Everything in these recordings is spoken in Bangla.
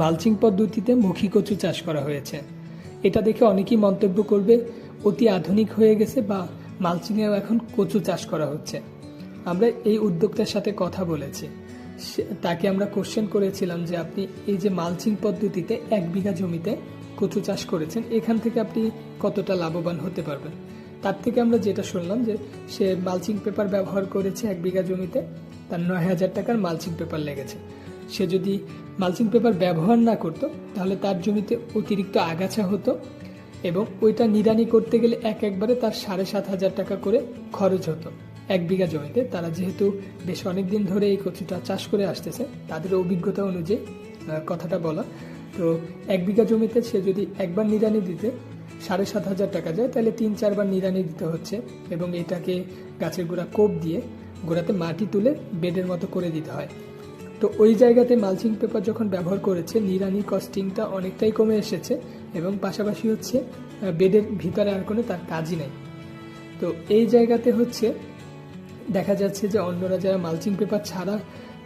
মালচিং পদ্ধতিতে মুখী কচু চাষ করা হয়েছে। এটা দেখে অনেকেই মন্তব্য করবে, অতি আধুনিক হয়ে গেছে বা মালচিংয়েও এখন কচু চাষ করা হচ্ছে। আমরা এই উদ্যোক্তার সাথে কথা বলেছি। তাকে আমরা কোশ্চেন করেছিলাম যে আপনি এই যে মালচিং পদ্ধতিতে এক বিঘা জমিতে কচু চাষ করেছেন, এখান থেকে আপনি কতটা লাভবান হতে পারবেন? তার থেকে আমরা যেটা শুনলাম যে সে মালচিং পেপার ব্যবহার করেছে এক বিঘা জমিতে, তার নয় হাজার টাকার মালচিং পেপার লেগেছে। সে যদি মালচিং পেপার ব্যবহার না করতো, তাহলে তার জমিতে অতিরিক্ত আগাছা হতো এবং ওইটা নিড়ানি করতে গেলে এক একবারে তার সাড়ে সাত হাজার টাকা করে খরচ হতো। এক বিঘা জমিতে তারা যেহেতু বেশ অনেক দিন ধরে এই কচুটা চাষ করে আসতেছে, তাদের অভিজ্ঞতা অনুযায়ী কথাটা বলা। তো এক বিঘা জমিতে সে যদি একবার নিড়ানি দিতে সাড়ে সাত হাজার টাকা যায়, তাহলে তিন চারবার নিড়ানি দিতে হচ্ছে এবং এটাকে গাছের গোড়া কোপ দিয়ে গোড়াতে মাটি তুলে বেডের মতো করে দিতে হয়। তো ওই জায়গাতে মালচিং পেপার যখন ব্যবহার করেছে নিরানি কস্টিংটা অনেকটাই কমে এসেছে এবং পাশাপাশি হচ্ছে বেডের ভিতরে আর কোনো তার কাজই নেই। তো এই জায়গাতে হচ্ছে, দেখা যাচ্ছে যে অন্যরা যারা মালচিং পেপার ছাড়া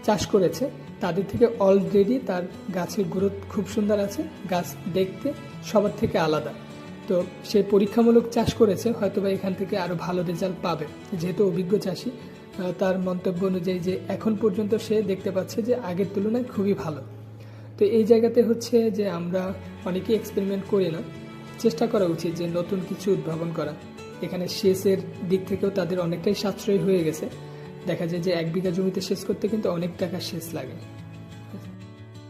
চাষ করেছে, তাদের থেকে অলরেডি তার গাছের গ্রোথ খুব সুন্দর আছে, গাছ দেখতে সবার থেকে আলাদা। তো সে পরীক্ষামূলক চাষ করেছে, হয়তোবা এখান থেকে আরও ভালো রেজাল্ট পাবে, যেহেতু অভিজ্ঞ চাষি। তার মন্তব্য অনুযায়ী যে এখন পর্যন্ত সে দেখতে পাচ্ছে যে আগের তুলনায় খুবই ভালো। তো এই জায়গাতে হচ্ছে যে আমরা অনেকে এক্সপেরিমেন্ট করি না, চেষ্টা করা উচিত যে নতুন কিছু উদ্ভাবন করা। এখানে শেষের দিক থেকেও তাদের অনেকটাই সাশ্রয় হয়ে গেছে। দেখা যায় যে এক বিঘা জমিতে শেষ করতে কিন্তু অনেক টাকা শেষ লাগে।